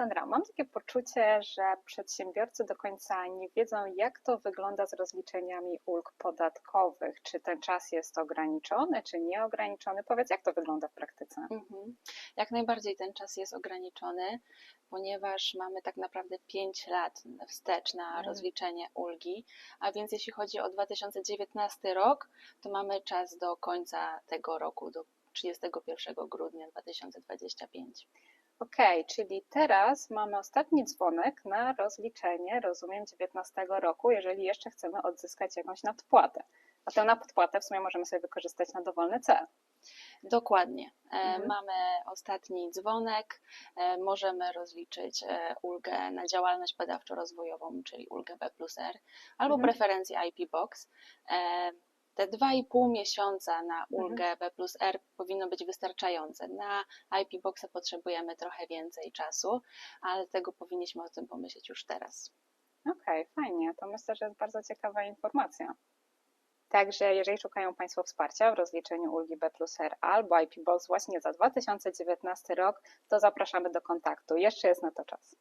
Sandra, mam takie poczucie, że przedsiębiorcy do końca nie wiedzą, jak to wygląda z rozliczeniami ulg podatkowych. Czy ten czas jest ograniczony, czy nieograniczony? Powiedz, jak to wygląda w praktyce? Mhm. Jak najbardziej ten czas jest ograniczony, ponieważ mamy tak naprawdę 5 lat wstecz na Mhm. rozliczenie ulgi, a więc jeśli chodzi o 2019 rok, to mamy czas do końca tego roku, do 31 grudnia 2025. Okej, czyli teraz mamy ostatni dzwonek na rozliczenie, rozumiem, 19 roku, jeżeli jeszcze chcemy odzyskać jakąś nadpłatę. A tę nadpłatę w sumie możemy sobie wykorzystać na dowolny cel. Dokładnie. E, Mhm. Mamy ostatni dzwonek, e, możemy rozliczyć e, ulgę na działalność badawczo-rozwojową, czyli ulgę B plus R, albo Mhm. preferencję IP Box. Te 2,5 miesiąca na Mhm. ulgę B plus R powinno być wystarczające. Na IP Boxa potrzebujemy trochę więcej czasu, ale tego powinniśmy o tym pomyśleć już teraz. Okej, fajnie. To myślę, że jest bardzo ciekawa informacja. Także jeżeli szukają Państwo wsparcia w rozliczeniu ulgi B plus R albo IP Box właśnie za 2019 rok, to zapraszamy do kontaktu. Jeszcze jest na to czas.